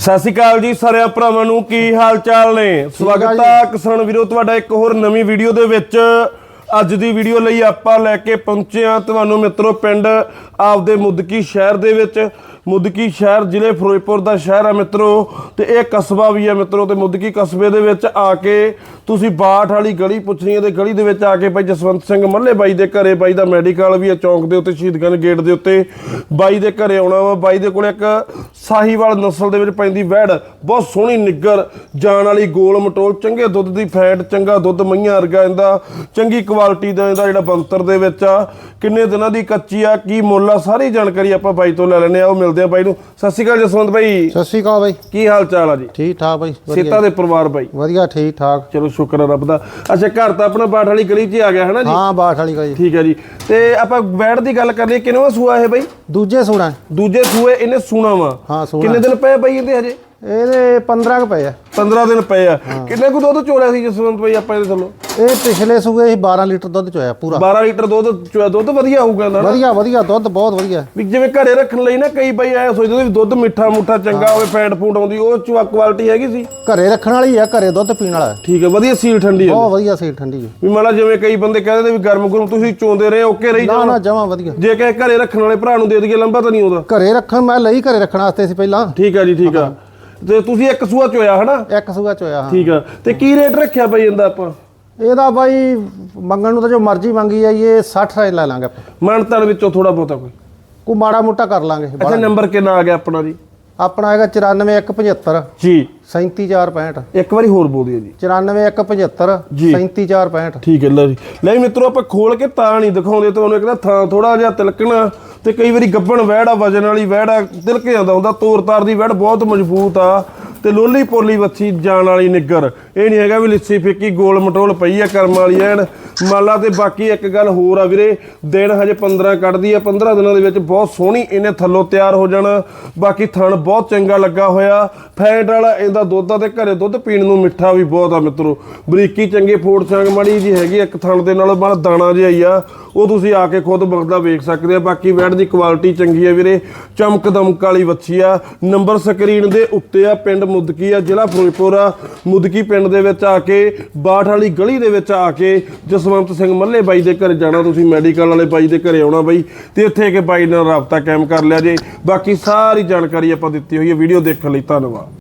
ਸਤਿ ਸ਼੍ਰੀ ਅਕਾਲ ਜੀ ਸਾਰਿਆਂ ਭਰਾਵਾਂ ਨੂੰ ਕੀ ਹਾਲ ਚਾਲ ਨੇ ਸਵਾਗਤ ਹੈ ਕਿਸਾਨ ਵੀਰੋ ਤੁਹਾਡਾ ਇੱਕ ਹੋਰ ਨਵੀਂ ਵੀਡੀਓ ਦੇ ਵਿੱਚ। ਅੱਜ ਦੀ ਵੀਡੀਓ ਲਈ ਆਪਾਂ ਲੈ ਕੇ ਪਹੁੰਚੇ ਹਾਂ ਤੁਹਾਨੂੰ ਮਿੱਤਰੋ ਪਿੰਡ ਆਪਦੇ ਮੁਦਕੀ ਸ਼ਹਿਰ ਦੇ ਵਿੱਚ। ਮੁਦਕੀ ਸ਼ਹਿਰ ਜ਼ਿਲ੍ਹੇ ਫਿਰੋਜ਼ਪੁਰ ਦਾ ਸ਼ਹਿਰ ਹੈ ਮਿੱਤਰੋ, ਤੇ ਇਹ ਕਸਬਾ ਵੀ ਹੈ ਮਿੱਤਰੋ, ਤੇ ਮੁਦਕੀ ਕਸਬੇ ਦੇ ਵਿੱਚ ਆ ਕੇ ਤੁਸੀਂ ਬਾਠ ਵਾਲੀ ਗਲੀ ਪੁੱਛਣੀ ਹੈ ਤੇ ਗਲੀ ਦੇ ਵਿੱਚ ਆ ਕੇ ਭਾਈ ਜਸਵੰਤ ਸਿੰਘ ਮੱਲੇ ਬਾਈ ਦੇ ਘਰੇ ਬਾਈ ਦਾ ਮੈਡੀਕਲ ਵੀ ਹੈ ਚੌਂਕ ਦੇ ਉੱਤੇ ਸ਼ਹੀਦਗੰਜ ਗੇਟ ਦੇ ਉੱਤੇ ਬਾਈ ਦੇ ਘਰੇ ਆਉਣਾ ਵਾ। ਬਾਈ ਦੇ ਕੋਲ ਇੱਕ ਸਾਹੀਵਾਲ ਨਸਲ ਦੇ ਵਿੱਚ ਪੈਂਦੀ ਵੈੜ, ਬਹੁਤ ਸੋਹਣੀ ਨਿੱਗਰ ਜਾਣ ਵਾਲੀ ਗੋਲ ਮਟੋਲ, ਚੰਗੇ ਦੁੱਧ ਦੀ ਫੈਟ, ਚੰਗਾ ਦੁੱਧ ਮਈਆਂ ਵਰਗਾ ਇਹਦਾ, ਚੰਗੀ ਕੁਆਲਿਟੀ ਦਾ ਇਹਦਾ ਜਿਹੜਾ ਬੰਤਰ ਦੇ ਵਿੱਚ ਆ। ਕਿੰਨੇ ਦਿਨਾਂ ਦੀ ਕੱਚੀ ਆ, ਕੀ ਮੁੱਲ ਆ, ਸਾਰੀ ਜਾਣਕਾਰੀ ਆਪਾਂ ਬਾਈ ਤੋਂ ਲੈ ਲੈਣੇ ਆ ਉਹ ਮਿਲਦੇ ਆ ਬਾਈ ਨੂੰ। ਸਤਿ ਸ਼੍ਰੀ ਅਕਾਲ ਜਸਵੰਤ ਬਾਈ। ਸਤਿ ਸ਼੍ਰੀ ਅਕਾਲ ਬਾਈ। ਕੀ ਹਾਲ ਚਾਲ ਆ ਜੀ? ਠੀਕ ਠਾਕ ਬਾਈ ਸੇਤਾ ਦੇ ਪਰਿਵਾਰ ਬਾਈ? ਵਧੀਆ ਠੀਕ ਠਾਕ। ਚਲੋ ਸ਼ੁਕਰ ਆ ਰੱਬ ਦਾ। ਅੱਛਾ ਘਰ ਤਾਂ ਆਪਣਾ ਬਾਠ ਵਾਲੀ ਗਲੀ 'ਚ ਆ ਗਿਆ ਹਨਾ ਜੀ? ਹਾਂ ਬਾਠ ਵਾਲੀ ਗਈ ਠੀਕ ਹੈ ਜੀ। ਤੇ ਆਪਾਂ ਬੈੜ ਦੀ ਗੱਲ ਕਰ ਲਈਏ ਕਿਨਵਾ ਸੂਆ ਇਹ ਬਾਈ? ਦੂਜੇ ਸੁਣਾ ਦੂਜੇ ਸੂਏ ਇਹਨੇ ਸੂਣਾ ਵਾ। ਹਾਂ ਸੋਣਾ। ਕਿੰਨੇ ਦਿਨ ਪਏ ਬਾਈ ਇਹਦੇ ਹਜੇ? ਇਹਦੇ 15 ਕ ਪਏ ਆ। 15 ਦਿਨ ਪਏ ਆ। ਕਿੰਨੇ ਕੁ ਦੁੱਧ ਚੋੜਿਆ ਸੀ ਜਸਵੰਤ ਬਾਈ ਆਪਾਂ ਇਹਦੇ ਥੱਲੋਂ? ਇਹ ਪਿਛਲੇ ਸੂਏ ਹੀ 12 ਲੀਟਰ ਦੁੱਧ ਚੋਇਆ ਪੂਰਾ। 12 ਲੀਟਰ ਦੁੱਧ ਚੋਇਆ ਦੁੱਧ ਵਧੀਆ ਹੋਊਗਾ ਨਾ। ਵਧੀਆ ਵਧੀਆ ਦੁੱਧ ਬਹੁਤ ਵਧੀਆ। ਵੀ ਜਿਵੇਂ ਘਰੇ ਰੱਖਣ ਲਈ ਨਾ ਕਈ ਬਾਈ ਐ ਸੋਚਦੇ ਵੀ ਦੁੱਧ ਮਿੱਠਾ ਮੁੱਠਾ ਚੰਗਾ ਹੋਵੇ ਫੈਟ ਫੂਡ ਆਉਂਦੀ ਉਹ ਚਵਾ ਕੁਆਲਿਟੀ ਹੈਗੀ ਸੀ। ਘਰੇ ਰੱਖਣ ਵਾਲੀ ਆ ਘਰੇ ਦੁੱਧ ਪੀਣ ਵਾਲਾ। ਠੀਕ ਹੈ ਵਧੀਆ ਸੀਲ ਠੰਡੀ ਹੈ। ਬਹੁਤ ਵਧੀਆ ਸੀ ਠੰਡੀ ਵੀ ਮਾਲਾ ਜਿਵੇਂ ਕਈ ਬੰਦੇ ਕਹਿੰਦੇ ਨੇ ਵੀ ਗਰਮ ਗਰਮ ਤੁਸੀਂ ਚੋਂਦੇ ਰਹੇ ਓਕੇ ਰਹੀ ਨਾ ਜਾਓ। ਨਾ ਜਮਾ ਵਧੀਆ। ਜੇ ਕਹੇ ਘਰੇ ਰੱਖਣ ਵਾਲੇ ਭਰਾ ਨੂੰ ਦੇ ਦਈਏ ਲੰਬਾ ਤਾਂ ਨਹੀਂ ਆਉਂਦਾ। ਘਰੇ ਰੱਖਣ ਮੈਂ ਲਈ ਘਰੇ ਰੱਖਣ ਵਾਸਤੇ ਸੀ ਪਹਿਲਾਂ। ਠੀਕ ਆ ਜੀ ਠੀਕ ਆ ਤੇ ਤੁਸੀਂ ਇੱਕ ਸੂਆ ਚੋਇਆ ਹਨਾ? ਇੱਕ ਸੂਆ ਚੋਇਆ ਹਾਂ। ਠੀਕ ਆ ਤੇ ਕੀ ਰੇਟ ਰੱਖਿਆ ਬਾਈ ਇਹਦਾ ਆਪਾਂ? ਇਹਦਾ ਬਾਈ ਮੰਗਣ ਨੂੰ ਤਾਂ ਜੋ ਮਰਜ਼ੀ ਮੰਗੀ ਇਹ 60 ਰੁਪਏ ਲੈ ਲਾਂਗੇ ਆਪਾਂ। ਮਾਨਤਾਨ ਵਿੱਚੋਂ ਥੋੜਾ ਬਹੁਤਾ ਕੋਈ? ਕੋ ਮਾੜਾ ਮੋਟਾ ਕਰ ਲਾਂਗੇ ਅੱਛਾ ਨੰਬਰ ਕਿੰਨਾ ਆ ਗਿਆ ਆਪਣਾ ਜੀ? ਆਪਣਾ ਹੈਗਾ 94175 ਜੀ। 37465 ਇੱਕ ਵਾਰੀ ਹੋਰ ਬੋਲ ਦਿਓ ਜੀ। 94175 ਜੀ। 37465 ਠੀਕ ਹੈ ਲਓ ਜੀ। ਲੈ ਮਿੱਤਰੋ ਆਪਾਂ ਖੋਲ ਕੇ ਤਾਂ ਨਹੀਂ ਦਿਖਾਉਂਦੇ ਤੁਹਾਨੂੰ ਇੱਕ ਤਾਂ ਥਾਂ ਥੋੜਾ ਜਿਹਾ ਤਿਲਕਣਾ ਤੇ ਕਈ ਵਾਰੀ ਗੱਬਣ ਵਹਿੜ ਵਜਨ ਵਾਲੀ ਵਹਿੜ ਤਿਲਕ ਜਾਂਦਾ ਹੁੰਦਾ ਤੋਰ ਤਾਰ ਦੀ ਵਹਿੜ ਬਹੁਤ ਮਜ਼ਬੂਤ ਆ। ਤੇ ਲੋਲੀ ਪੋਲੀ ਵੱਛੀ ਜਾਣ ਵਾਲੀ ਨਿੱਗਰ। ਇਹ ਨਹੀਂ ਹੈਗਾ ਵੀ ਲਿੱਸੀ ਫਿੱਕੀ ਗੋਲ ਮਟੋਲ ਪਈ ਆ ਕਰਮ ਵਾਲੀ ਐਨ। ਮਾਲਾ ਤੇ ਬਾਕੀ ਇੱਕ ਗੱਲ ਹੋਰ ਆ ਵੀਰੇ ਦਿਨ ਹਜੇ 15 ਕੱਢਦੀ ਆ 15 ਦਿਨਾਂ ਦੇ ਵਿੱਚ ਬਹੁਤ ਸੋਹਣੀ ਇਹਨੇ ਥੱਲੋਂ ਤਿਆਰ ਹੋ ਜਾਣਾ। ਬਾਕੀ ਥਣ ਬਹੁਤ ਚੰਗਾ ਲੱਗਾ ਹੋਇਆ। ਫੈਟ ਵਾਲਾ ਇਹਦਾ ਦੁੱਧ ਆ ਤੇ ਘਰੇ ਦੁੱਧ ਪੀਣ ਨੂੰ ਮਿੱਠਾ ਵੀ ਬਹੁਤ ਆ ਮਿੱਤਰੋ। ਬਰੀਕੀ ਚੰਗੇ ਫੋੜ ਸੰਗ ਮੜੀ ਜੀ ਹੈਗੀ ਆ, ਇੱਕ ਥਣ ਦੇ ਨਾਲ ਮਾੜਾ ਦਾਣਾ ਜਿਹਾ ਹੀ ਆ। ਉਹ ਤੁਸੀਂ ਆ ਕੇ ਖੁਦ ਬਖਦਾ ਵੇਖ ਸਕਦੇ ਆ। ਬਾਕੀ ਵੈੜ ਦੀ ਕੁਆਲਿਟੀ ਚੰਗੀ ਆ ਵੀਰੇ। ਚਮਕ ਦਮਕ ਵਾਲੀ ਵੱਛੀ ਆ। ਨੰਬਰ ਸਕਰੀਨ ਦੇ ਉੱਤੇ ਆ ਪਿੰਡ ਮੁਦਕੀ ਆ, ਜ਼ਿਲ੍ਹਾ ਫਿਰੋਜ਼ਪੁਰ ਆ। ਮੁਦਕੀ ਪਿੰਡ ਦੇ ਵਿੱਚ ਆ ਕੇ, ਬਾਠ ਵਾਲੀ ਗਲੀ ਦੇ ਵਿੱਚ ਆ ਕੇ ਜਸਵੰਤ ਸਿੰਘ ਮੱਲੇ ਬਾਈ ਦੇ ਘਰ ਜਾਣਾ ਤੁਸੀਂ ਮੈਡੀਕਲ ਵਾਲੇ ਬਾਈ ਦੇ ਘਰੇ ਆਉਣਾ ਬਾਈ। ਤੇ ਇੱਥੇ ਕਿ ਬਾਈ ਨਾਲ ਰਾਬਤਾ ਕਾਇਮ ਕਰ ਲਿਆ ਜੇ। ਬਾਕੀ ਸਾਰੀ ਜਾਣਕਾਰੀ ਆਪਾਂ ਦਿੱਤੀ ਹੋਈ ਹੈ ਵੀਡੀਓ ਦੇਖਣ ਲਈ ਧੰਨਵਾਦ।